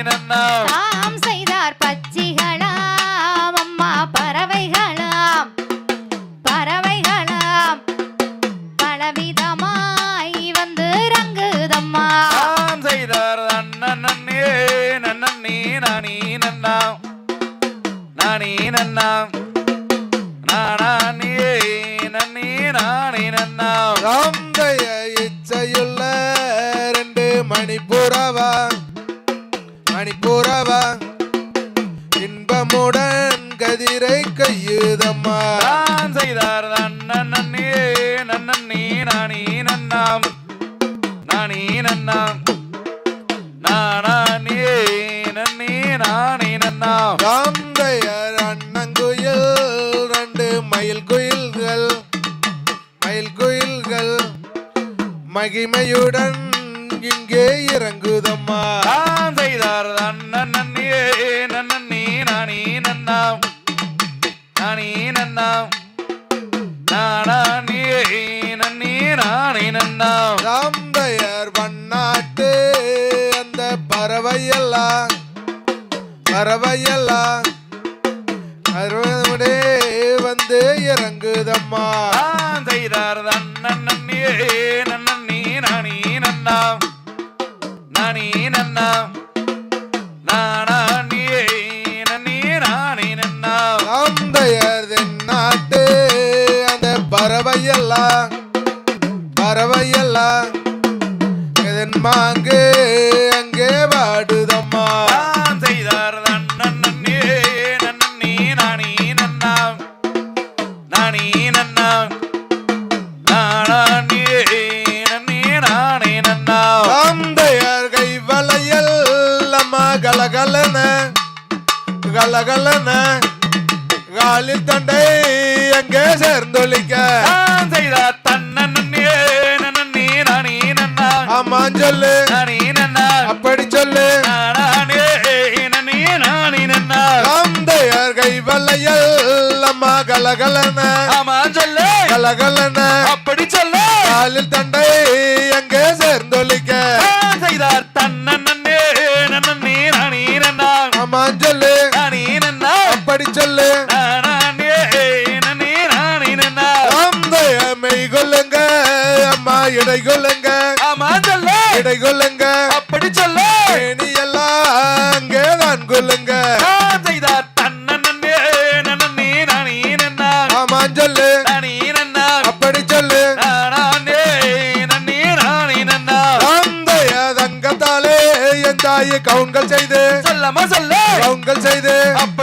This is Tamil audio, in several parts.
நானே இன்பமுடன் கதிரை கையுதம்மா. தாம் செய்தார் அண்ணன் நன்னே நன்னே நானே நன்னாம். நானே நன்னாம். நானே நன்னே நானே நன்னாம். ராந்தையர் அண்ணங்குயில் ரெண்டு மயில் குயில்கள் மயில் குயில்கள் மகிமையுடன் இங்கே இறங்குதம்மா. தாம் செய்தார் அண்ணன் நானே நன்னாம் நானே நன்னே நானே நன்னாம் ராந்தையர் வண்ணாட்டு அந்த பறவையெல்லாம் பறவையெல்லாம் அறுவடே வந்து இறங்குதம்மா. தாம் செய்தார் அண்ணன் நன்னே நன்னே நானே நன்னாம் நானே நன்னாம் பறவையெல்லாம் பறவையெல்லாம் இதன் மாங்கு? அங்கே வாடுதம்மா. தாம் செய்தார் அண்ணன் நன்னே நன்னே நானே நன்னாம். நானே நன்னாம். நானே நன்னே நானே நன்னாம். ராந்தையர் கை வளையல் அம்மா கலகலன கலகலன. காலில் தண்டை அங்கே சேர்ந்தொழிக்க. சொல்லு. அப்படி சொல்லு. கை வளையல் அம்மா கலகலன. ஆமா சொல்லு. கலகலன. அப்படி சொல்லு. காலில் தண்டை அங்கே சேர்ந்தொழிக்க. தாம் செய்தார் தன்னன் நன்னே நன்னே நானே நன்னாம் ஆமா சொல்லு. நன்னாம் அப்படி சொல்லு. மெய் கொள்ளுங்க அம்மா இடை கொள்ளுங்க. இடை கொள்ளுங்க. அப்படி சொல்லு. நீ எல்லாம் அங்கே தான் கொள்ளுங்க. தாம் செய்தார். ஆமா சொல்லு. அப்படி சொல்லு. ராந்தைய தங்கத்தாலே என் தாயை கவுன்கள் செய்து. சொல்லமா சொல்லு. கவுன்கள் செய்து. அப்படி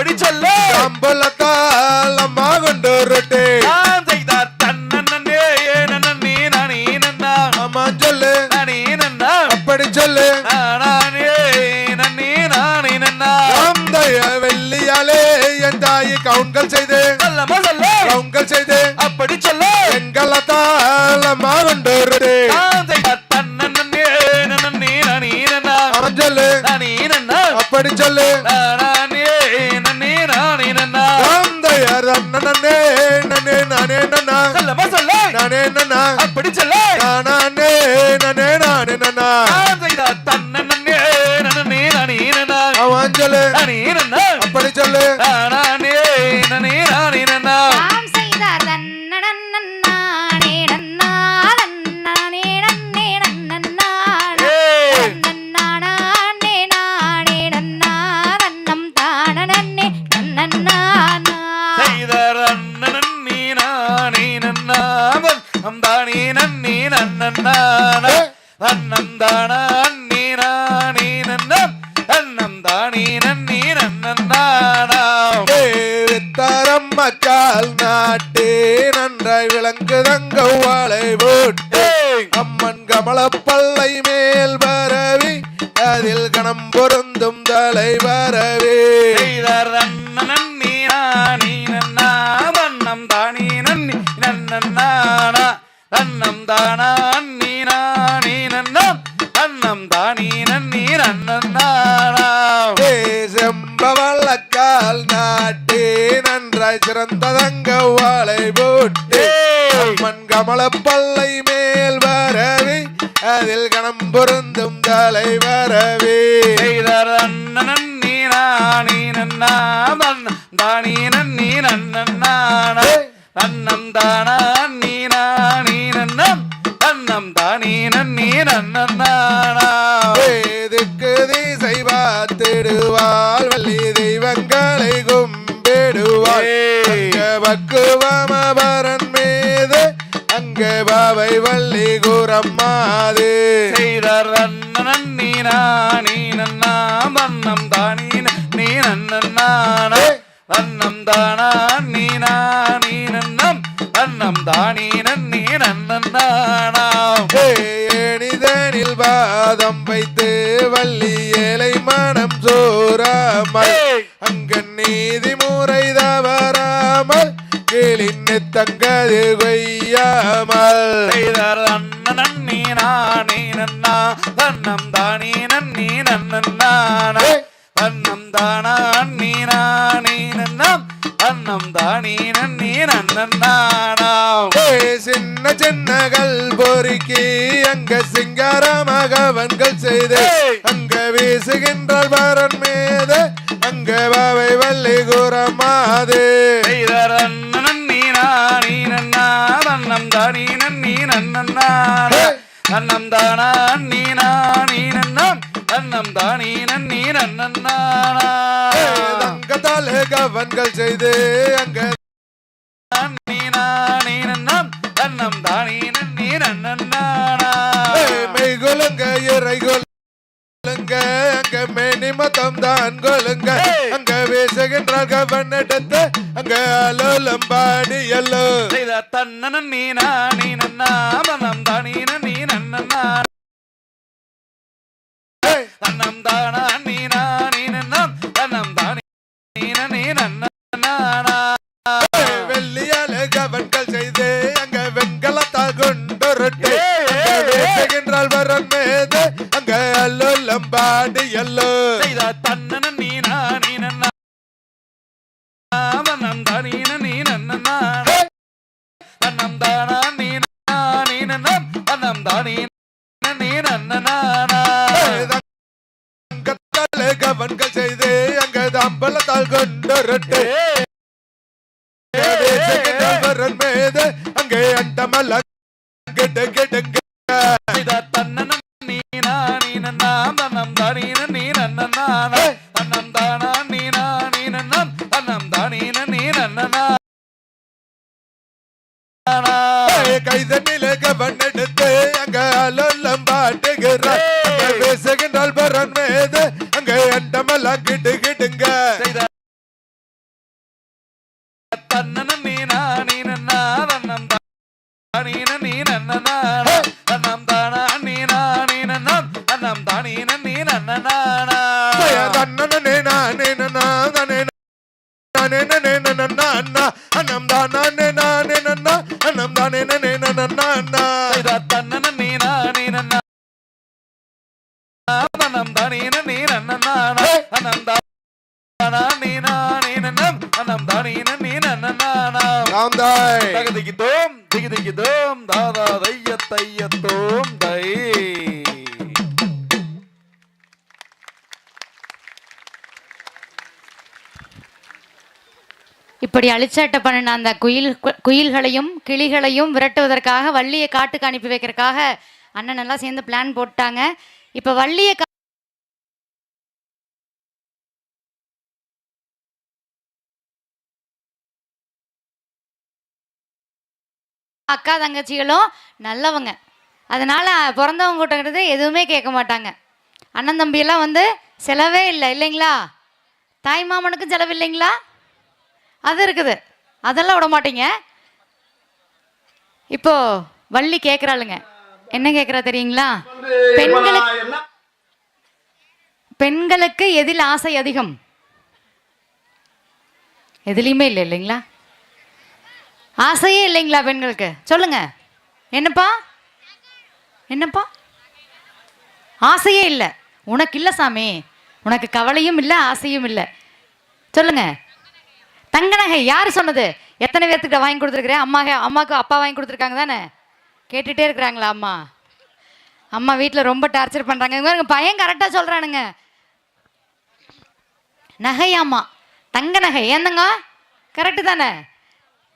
நானே தலை வரவே அண்ணம் தானே நன்னி நன்னானா அண்ணம் தானா அண்ணி நானே நன்னம் அண்ணம் தானே நன்னி நன்னானாம் ஏ செம்பவள்ளக்கால் நாட்டே நன்றாய் சிறந்ததங்க வாழை போட்டு. அம்மன் கமலப்பல்லை மேல் வரவி அதில் கணம் பொருந்தும் தலைவரவே அண்ணன் நீ நானி நன்னா தானி நன்னி நன்னான தன்னம் தானா வள்ளி குரம்மாது செய்தார் அண்ணன் நீ நானி நன்னா தன்னம் தானி நீ நன்னான தன்னம் தானா நீ நானி நன்னம் தன்னம் தானி நன்னி நன்னானா ஏனிதனில் பாதம் வைத்து வள்ளி ஏலை மனம் சோராமல் அங்க நீதி முறை தவறாமல் கிளின்னு தங்கது கொய்யாமல். செய்தார் நன்னா தன்னம் தானி நன்னி நன்னான தன்னம் தானா நீ நானி நன்னம். தன்னம் தானி நன்னி நன்னானாம் சின்ன சின்னகள் பொறுக்கி அங்க சிங்காரமகவன்கள் செய்து அங்க வீசுகின்றாள் வரன் மீது அங்க பாவை வள்ளி குரமாது செய்தார் அண்ணன் நீ நானி நன்னா தன்னம் தானி நன்னி நன்னான தன்னம் தானா நீ நானி நன்னம் தன்னம் தானி நன்னி நன்னானா தங்கத்தால் கவன்கள் செய்து அங்க. நீ நானி நன்னம் தன்னம் தானி நன்னி நன்னானா மெய்குலுங்க அங்க மேனி மதம் தான் கொலுங்க அங்க வீசுகின்றாள் கவன் எடுத்து அங்க அலோலம் பாடி எல்லோ செய்த தன்னன நீ நானி நன்னா தன்னம் தானி நன்னி நன்னா தன்னம் தானா நீ நானி நன்னம் தன்னம் தானி நீ நன்னானா வெள்ளியால கவன்கள் செய்து அங்க வெண்கலத்தால் கொண்டுருட்டு. அங்க வீசுகின்றாள் வரன் மீது அங்க அலோலம் பாடி எல்லோ செய்த தன்னன கவன்கள் செய்து அங்க தம்பலத்தால் கொண்டுருட்டு அங்கே அண்டமல்ல கெட்டு கெட்டுங்க ராம்தாய். தகதிகிதோம் திகிதிகிதோம் தாதா தைய தையத்தோம் தை. இப்படி அழிச்சாட்ட பண்ணின அந்த குயில் குயில்களையும் கிளிகளையும் விரட்டுவதற்காக வள்ளியை காட்டுக்கு அனுப்பி வைக்கிறதுக்காக அண்ணன் எல்லாம் சேர்ந்து பிளான் போட்டாங்க. இப்போ வள்ளியை அக்கா தங்கச்சிகளும் நல்லவங்க. அதனால் பிறந்தவங்க கூட்டங்கிறது எதுவுமே கேட்க மாட்டாங்க. அண்ணன் தம்பியெல்லாம் வந்து செலவே இல்லை இல்லைங்களா? தாய் மாமனுக்கும் செலவு இல்லைங்களா? அது இருக்குது. அதெல்லாம் விட மாட்டீங்க. இப்போ வள்ளி கேட்குறாளுங்க என்ன கேட்குறா தெரியுங்களா? பெண்களுக்கு பெண்களுக்கு எதில் ஆசை அதிகம்? எதுலேயுமே இல்லை இல்லைங்களா? ஆசையே இல்லைங்களா பெண்களுக்கு? சொல்லுங்க. என்னப்பா? என்னப்பா? ஆசையே இல்லை. உனக்கு இல்லை சாமி. உனக்கு கவலையும் இல்லை ஆசையும் இல்லை. சொல்லுங்க. தங்க நகை யார் சொன்னது? எத்தனை பேர்த்துக்கிட்ட வாங்கி கொடுத்துருக்குறேன் அம்மா அம்மாவுக்கு அப்பா வாங்கி கொடுத்துருக்காங்க தானே? கேட்டுகிட்டே இருக்கிறாங்களா அம்மா? அம்மா வீட்டில் ரொம்ப டார்ச்சர் பண்ணுறாங்க இங்க பையன் கரெக்டாக சொல்கிறானுங்க நகையாம்மா. தங்க நகை ஏந்தங்க? கரெக்டு தானே?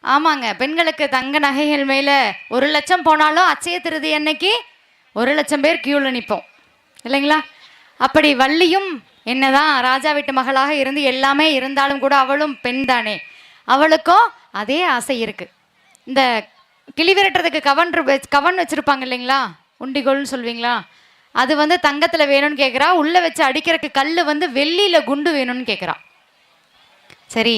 ஆமாங்க. பெண்களுக்கு தங்க நகைகள் மேலே ஒரு லட்சம் போனாலும் அச்சய திருதி அன்னைக்கு ஒரு லட்சம் பேர் க்யூவில் நிற்போம் இல்லைங்களா? அப்படி வள்ளியும் என்னதான் ராஜா வீட்டு மகளாக இருந்து எல்லாமே இருந்தாலும் கூட அவளும் பெண் தானே. அவளுக்கும் அதே ஆசை இருக்கு. இந்த கிளி விரட்டுறதுக்கு கவன் கவன் வச்சிருப்பாங்க இல்லைங்களா? உண்டிகோல்னு சொல்வீங்களா? அது வந்து தங்கத்தில் வேணும்னு கேட்குறா உள்ளே வச்சு அடிக்கிறதுக்கு கல் வந்து வெள்ளியில் குண்டு வேணும்னு கேட்குறா சரி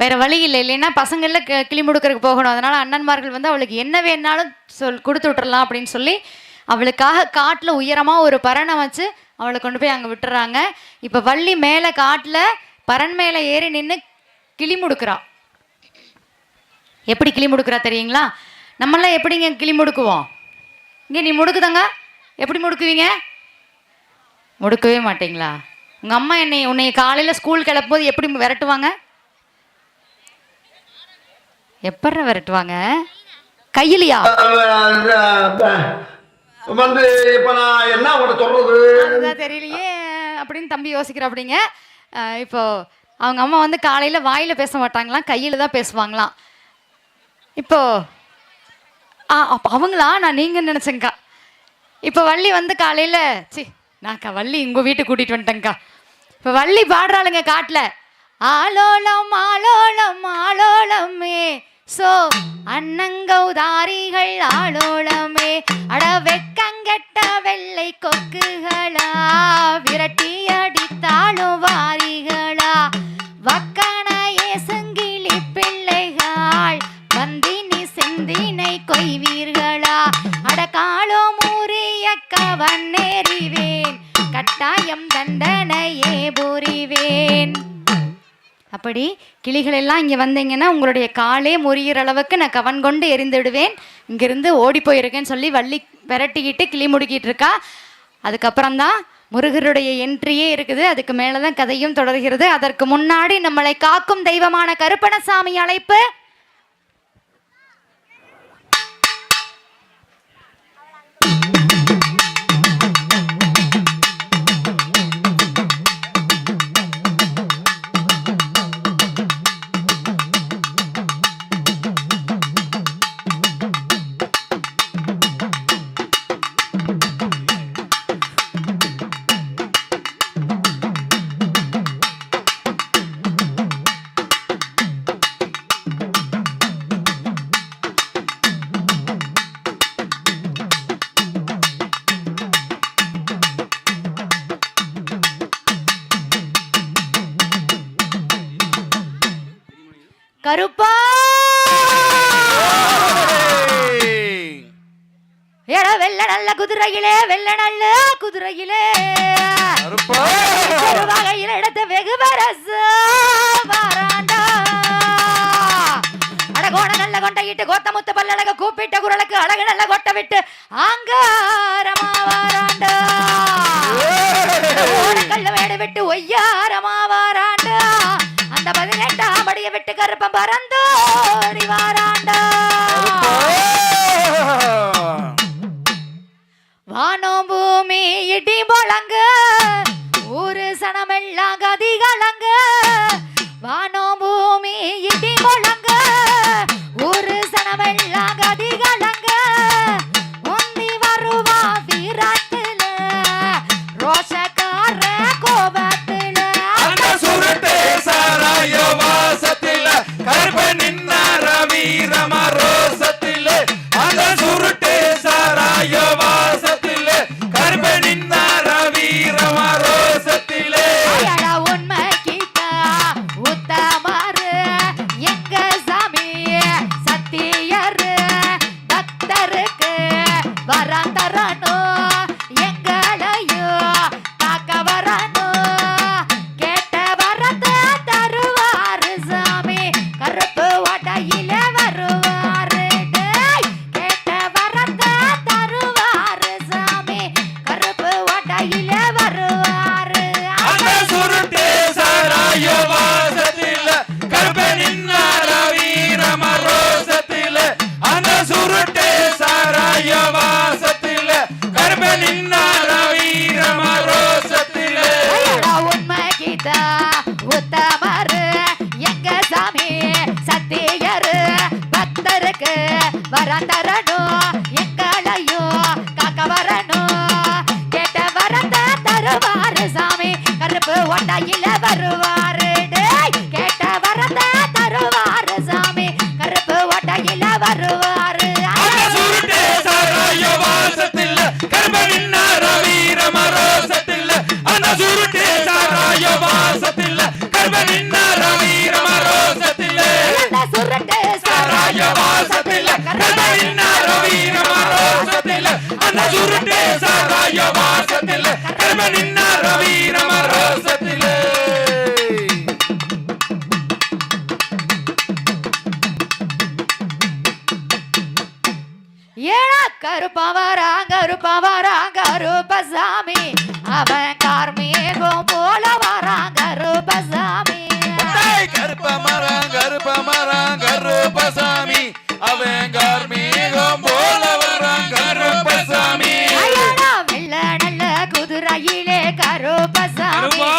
வேற வழி இல்லை. இல்லைன்னா பசங்களில் கிளி முடுக்கறதுக்கு போகணும். அதனால அண்ணன்மார்கள் வந்து அவளுக்கு என்ன வேணாலும் சொல் கொடுத்து விட்டுறலாம் அப்படின்னு சொல்லி அவளுக்காக காட்டில் உயரமாக ஒரு பரணை வச்சு அவளை கொண்டு போய் அங்கே விட்டுறாங்க. இப்போ வள்ளி மேலே காட்டில் பரண் மேலே ஏறி நின்று கிளி முடுக்குறா. எப்படி கிளி முடுக்குறா தெரியுங்களா? நம்மளாம் எப்படிங்க கிளி முடுக்குவோம்? இங்கே நீ முடுக்குதாங்க. எப்படி முடுக்குவீங்க? முடுக்கவே மாட்டிங்களா? உங்கள் அம்மா என்னை உன்னை காலையில் ஸ்கூல் கிளப்பும்போது எப்படி விரட்டுவாங்க? எப்பட்ற விரட்டுவாங்க? கையிலையா? வந்து இப்ப நான் என்ன உங்கள்ட்ட சொல்றது? அதுதான் தெரியலையே அப்படின்னு தம்பி யோசிக்கிற அப்படிங்க இப்போ அவங்க அம்மா வந்து காலையில் வாயில் பேச மாட்டாங்களாம் கையில் தான் பேசுவாங்களாம். இப்போ அவங்களா? நான் நீங்கள் நினச்சேங்க்கா இப்போ வள்ளி வந்து காலையில் சி நான்க்கா வள்ளி உங்கள் வீட்டுக்கு கூட்டிகிட்டு வந்துட்டேங்க்கா இப்போ வள்ளி பாடுறாளுங்க காட்டில் ஆலோலம் ஆலோலம் ஆலோலமே சோ அண்ணங்கௌதாரிகள் ஆளோளமே அட வெக்கங்கெட்ட வெள்ளை கொக்குகளா விரட்டி அடித்தாலும் வாரிகளா வக்கனையே சங்கிலி பிள்ளைகள் வந்தினி செந்தினை கொய்வீர்களா அட காலோ மூறிய கவன்னேறிவேன் கட்டாயம் தண்டனையே புரிவேன். அப்படி கிளிகள் எல்லாம் இங்கே வந்தீங்கன்னா உங்களுடைய காலே முறிகிற அளவுக்கு நான் கவன் கொண்டு எரிந்து விடுவேன் இங்கிருந்து ஓடி போயிருக்கேன்னு சொல்லி வள்ளி விரட்டிக்கிட்டு கிளி முடுக்கிட்டு இருக்கா. அதுக்கப்புறம் தான் முருகருடைய என்ட்ரியே இருக்குது. அதுக்கு மேலே தான் கதையும் தொடர்கிறது. அதற்கு முன்னாடி நம்மளை காக்கும் தெய்வமான கருப்பணசாமி அழைப்பு. கருப்பா! எட வெள்ள நல்ல குதிரையிலே வெள்ள நல்ல குதிரையிலே. வகையில் எடுத்த வெகு வரசு வாராண்டா. அட கோண நல்ல கொண்டையிட்டு கோத்தமுத்து பல்லழக கூப்பிட்ட குரலுக்கு அழகு நல்ல கொட்ட விட்டு ஆங்காரமா வாராண்டா. ஓடக்கல்ல வேடு விட்டு ஒய்யாரமா வாராண்டா. விட்டு கருப்பம் பறந்தோடி வாராண்டா குருட்டே சாராய வாசத்தில கர்ப்பனின்னார வீரம ரோசத்தில அந்த சுருட்டே சாராய வாசத்தில கர்ப்பனின்னார வீரம ரோசத்தில உண்மை கீதா ஓட்டாயில வருவாரு. ஏழா கருப்பவராங்க கருப்பவராங்க ரூபசாமி. அவன் கார்மேகம் போல வராங்க ரூபசாமி. கருப்பமராங்க கருப்பமராங்க ரூபசாமி அவன் கார்மேகம் போல வராங்க ரூபசாமி. வெள்ள நல்ல குதிரையிலே கருப்பசாமி.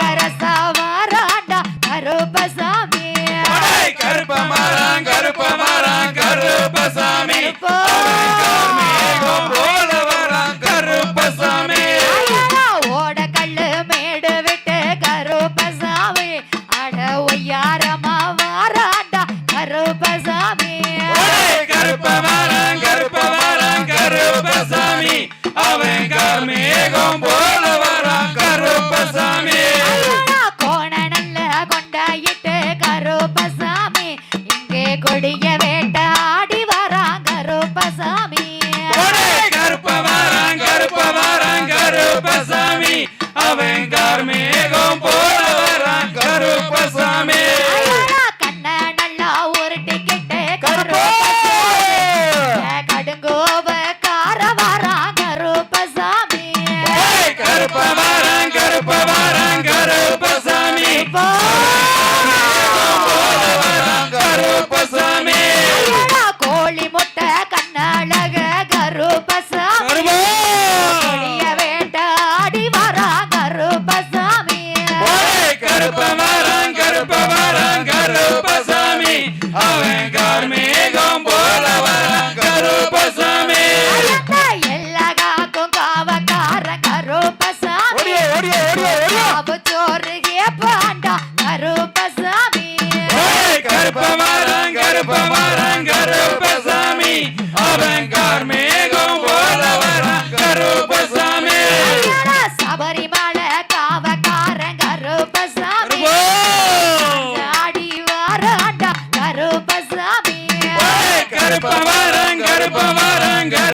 வரசாவாராண்டா கருப்பசாமி. கருப்பமராங்க கருப்பமராங்க